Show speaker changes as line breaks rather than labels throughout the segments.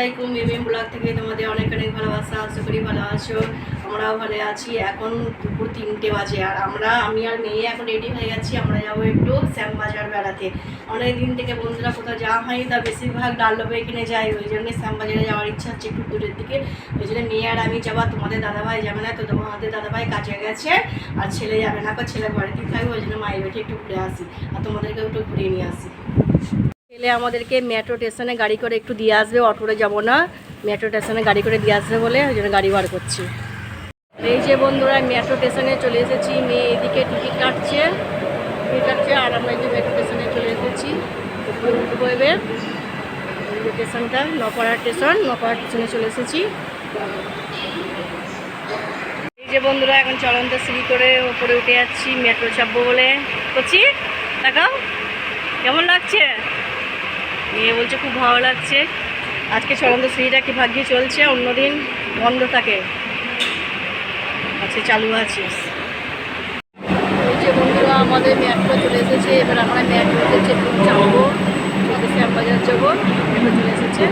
আলাইকুম M blog থেকে তোমাদের অনেক অনেক ভালোবাসা, আশা করি ভালো আছো। আমরাও ভালো আছি। এখন দুপুর তিনটে বাজে আর আমরা, আমি আর মেয়ে এখন রেডি হয়ে গেছি। আমরা যাব একটু শ্যামবাজার বেড়াতে। অনেক দিন থেকে বন্ধুরা কোথাও যাওয়া হয়নি, তা বেশিরভাগ ডাল্লবে এখানে যাই ওই জন্য শ্যামবাজারে যাওয়ার ইচ্ছা হচ্ছে একটু দূরের দিকে। ওই জন্য মেয়ে আর আমি যাবা। তোমাদের দাদাভাই যাবে না, তো তোমাদের দাদাভাই কাজে গেছে। আর ছেলে যাবে না ছেলে বাড়িতেই থাকবে ওই জন্য মায়ের বেটে একটু ঘুরে আসি। আর তোমাদেরকেও একটু ঘুরিয়ে নিয়ে আসি। ছেলে আমাদেরকে মেট্রো স্টেশনে গাড়ি করে একটু দিয়ে আসবে অটোরে যাব না। মেট্রো স্টেশনে গাড়ি করে দিয়ে আসবে বলে ওই জন্য গাড়ি বার করছি। এই যে বন্ধুরা মেট্রো স্টেশনে চলে এসেছি। মেয়ে এদিকে টিকিট কাটছে। টিকিট কাটছে আর আমরা এই যে মেট্রো স্টেশনে চলে এসেছি। উঠবো এবার। স্টেশনটা নপাড়া স্টেশন নপাড়া স্টেশনে চলে এসেছি। এই যে বন্ধুরা, এখন চলন্ত সিঁড়ি করে উপরে উঠে যাচ্ছি। মেট্রো চাপবো বলে। করছি দেখাও কেমন লাগছে? মেয়ে বলছে খুব ভালো লাগছে। আজকে চলন্ত সিঁড়িটা কি ভাগ্যে চলছে? অন্যদিন বন্ধ থাকে। আজকে চালু আছে। এই যে বন্ধুরা আমাদের মেট্রো চলে এসেছে। এবার আমরা মেট্রোতে যাব। আমাদের শ্যামবাজার যাব। মেট্রো চলে এসেছে।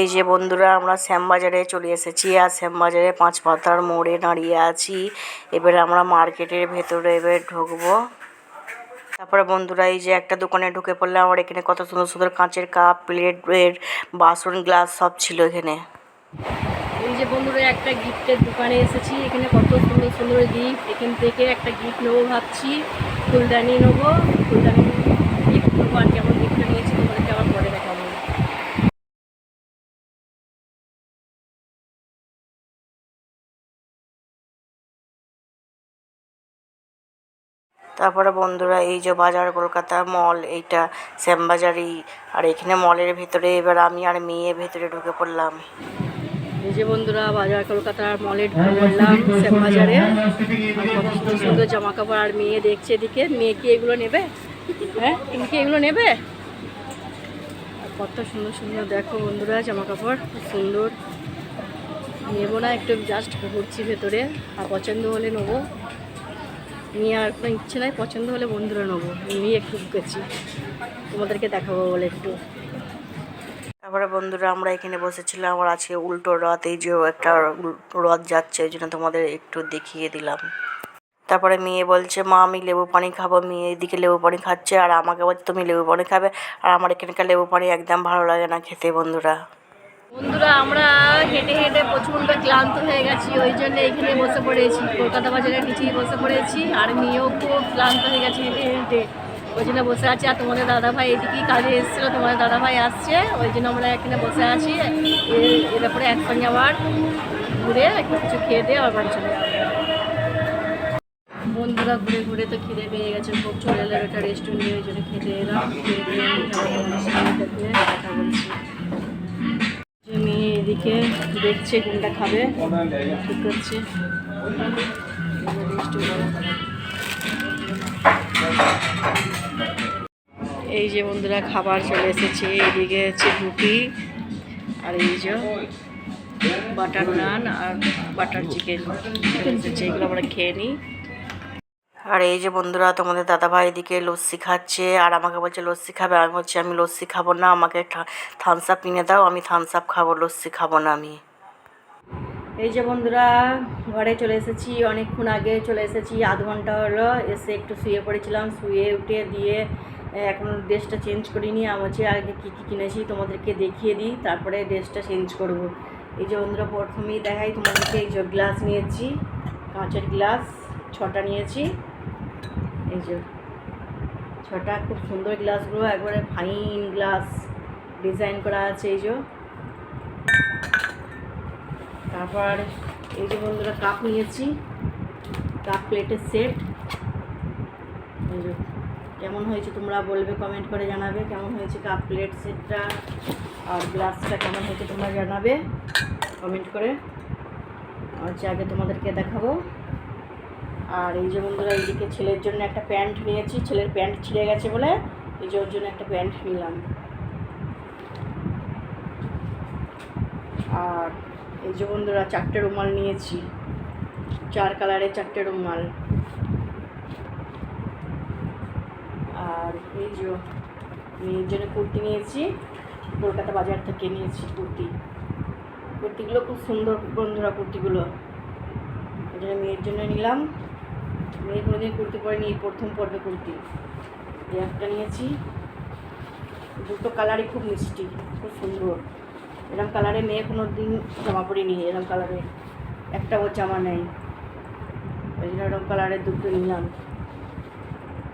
এই যে বন্ধুরা আমরা শ্যামবাজারে চলে এসেছি। আর শ্যামবাজারে পাঁচ পাতার মোড়ে দাঁড়িয়ে আছি। এবার আমরা মার্কেটের ভেতরে এবার ঢুকবো। তারপরে বন্ধুরা, এই যে একটা দোকানে ঢুকে পড়লে আমার এখানে কত সুন্দর সুন্দর কাঁচের কাপ, প্লেট ব্রেড বাসন, গ্লাস, সব ছিল এখানে। এই যে বন্ধুরা, একটা গিফটের দোকানে এসেছি, এখানে কত সুন্দর সুন্দর গিফট এখান থেকে একটা গিফট নেব ভাবছি, ফুলদানি নেব, ফুলদানি গিফট নেব, আর কেমন তারপরে বন্ধুরা এই যে বাজার কলকাতা মল, এইটা শ্যামবাজারই। আর এখানে মলের ভেতরে এবার আমি আর মেয়ে ভেতরে ঢুকে পড়লাম। এই যে বন্ধুরা, বাজার কলকাতার মলে ঢুকে পড়লাম শ্যামবাজারে। সুন্দর জামা কাপড় আর মেয়ে দেখছে এদিকে। মেয়ে কি এগুলো নেবে? হ্যাঁ তুমি কি এগুলো নেবে? কত সুন্দর সুন্দর, দেখো বন্ধুরা জামা কাপড় খুব সুন্দর। নেব না, একটু জাস্ট ঘুরছি ভেতরে। আর পছন্দ হলে নেব। নিয়ে আর কোনো ইচ্ছে নাই, পছন্দ হলে বন্ধুরা নেব। নিয়ে একটু ঢুকেছি। তোমাদেরকে দেখাবো বলে একটু। তারপরে বন্ধুরা, আমরা এখানে বসেছিলাম, আর আজকে উল্টো রথ, এই যে একটা রথ যাচ্ছে ওই জন্য তোমাদের একটু দেখিয়ে দিলাম। তারপরে মেয়ে বলছে, মা, আমি লেবু পানি খাব। মেয়ে এদিকে লেবু পানি খাচ্ছে, আর আমাকে বলছে, তুমি লেবু পানি খাবে? আর আমার এখানকার লেবু পানি একদম ভালো লাগে না খেতে বন্ধুরা। বন্ধুরা, আমরা হেঁটে হেঁটে প্রচণ্ড ক্লান্ত হয়ে গেছি, ওই জন্য এখানে বসে পড়েছি। কলকাতা বাজারের নিচেই বসে পড়েছি, আর মেয়েও খুব ক্লান্ত হয়ে গেছে হেঁটে হেঁটে। ওই জন্য বসে আছি, আর তোমাদের দাদাভাই এদিকেই কাজে এসেছিল, তোমাদের দাদাভাই আসছে, ওই জন্য আমরা এখানে বসে আছি। এর পরে একসঙ্গে আবার ঘুরে কিছু খেয়ে দিয়ে আবার চলে বন্ধুরা, ঘুরে ঘুরে তো খিদে পেয়ে গেছে, খুব চলে এলো, একটা রেস্টুরেন্টে ওই জন্য খেতে এলাম, খেয়ে দিয়ে কথা বলছি। এদিকে দেখছে কোনটা খাবে। ঠিক করছে এই যে বন্ধুরা, খাবার চলে এসেছে। এদিকে হচ্ছে রুটি আর এই যে বাটার নান আর বাটার চিকেন এসেছে। এগুলো আমরা খেয়ে নিই। আর এই যে বন্ধুরা, তোমাদের দাদাভাই এদিকে লস্যি খাচ্ছে, আর আমাকে বলছে, লস্যি খাবে? আমি বলছি, আমি লস্যি খাব না, আমাকে থামস আপ কিনে দাও, আমি থামস আপ খাব, লস্যি খাব না আমি। এই যে বন্ধুরা, ঘরে চলে এসেছি, অনেকক্ষণ আগে চলে এসেছি, আধ ঘণ্টা হলো, এসে একটু শুয়ে পড়েছিলাম, শুয়ে উঠে দিয়ে এখন ড্রেসটা চেঞ্জ করিনি, আমি হচ্ছে আগে কী কী কিনেছি, তোমাদেরকে দেখিয়ে দিই, তারপরে ড্রেসটা চেঞ্জ করব। এই যে বন্ধুরা, প্রথমেই দেখাই, তোমাদেরকে এই যে গ্লাস নিয়েছি, কাঁচের গ্লাস ছটা নিয়েছি। এই যে ছটা, খুব সুন্দর গ্লাসগুলো, একবারে ফাইন গ্লাস ডিজাইন করা আছে এই যে। তারপর এই যে বন্ধুরা কাপ নিয়েছি কাপ প্লেটের সেট এই যে, কেমন হয়েছে তোমরা বলবে কমেন্ট করে জানাবে, কেমন হয়েছে কাপ প্লেট সেটটা আর গ্লাসটা কেমন হয়েছে তোমরা জানাবে কমেন্ট করে। আর হচ্ছে আগে তোমাদেরকে দেখাবো। আর এই যে বন্ধুরা, এইদিকে ছেলের জন্য একটা প্যান্ট নিয়েছি। ছেলের প্যান্ট ছিঁড়ে গেছে বলে এই যে ওর জন্য একটা প্যান্ট নিলাম। আর এই যে বন্ধুরা, চারটে রুমাল নিয়েছি। চার কালারের চারটে রুমাল। আর এই যে মেয়ের জন্য কুর্তি নিয়েছি। কলকাতা বাজার থেকে নিয়েছি কুর্তি। কুর্তিগুলো খুব সুন্দর বন্ধুরা, কুর্তিগুলো। এই জন্য মেয়ের জন্য নিলাম। মেয়ে কোনোদিন কুর্তি পরে নিয়ে প্রথম পরবে কুর্তি। এই একটা নিয়েছি। দুটো কালারই খুব মিষ্টি, খুব সুন্দর। এরকম কালারে মেয়ে কোনো দিন জামা পরিনি এরকম কালারে। একটা ওর জামা নেই। ওই জন্য এরকম কালারের দুটো নিলাম।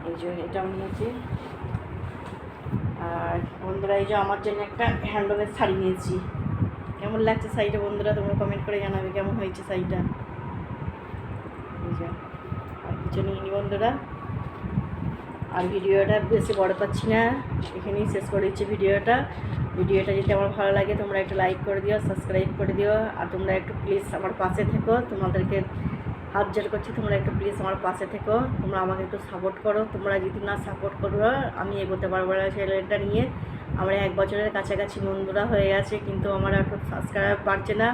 এই যে এটাও নিয়েছি। আর বন্ধুরা, এই যে আমার জন্য একটা হ্যান্ডমেড শাড়ি নিয়েছি। কেমন লাগছে শাড়িটা বন্ধুরা, তোমরা কমেন্ট করে জানাবে, কেমন হয়েছে শাড়িটা এই যে আর কিছু নিইনি বন্ধুরা আর ভিডিওটা বেশি বড় পাচ্ছি না, এখানেই শেষ করে দিচ্ছি ভিডিওটা। ভিডিওটা যদি আমার ভালো লাগে, তোমরা একটু লাইক করে দিও সাবস্ক্রাইব করে দিও। আর তোমরা একটু প্লিজ আমার পাশে থেকো, তোমাদেরকে হাত জোর করছি, তোমরা একটু প্লিজ আমার পাশে থেকো। তোমরা আমাকে একটু সাপোর্ট করো। তোমরা যদি না সাপোর্ট করো, আমি এগোতে পারব না চ্যানেলটা নিয়ে। আমার এক বছরের কাছাকাছি বন্ধুরা হয়ে গেছে, কিন্তু আমার একটু সাবস্ক্রাইব বাড়ছে না,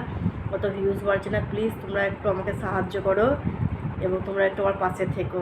অত ভিউজ বাড়ছে না। প্লিজ তোমরা একটু আমাকে সাহায্য করো। এবং তোমরা একটু আমার পাশে থেকো।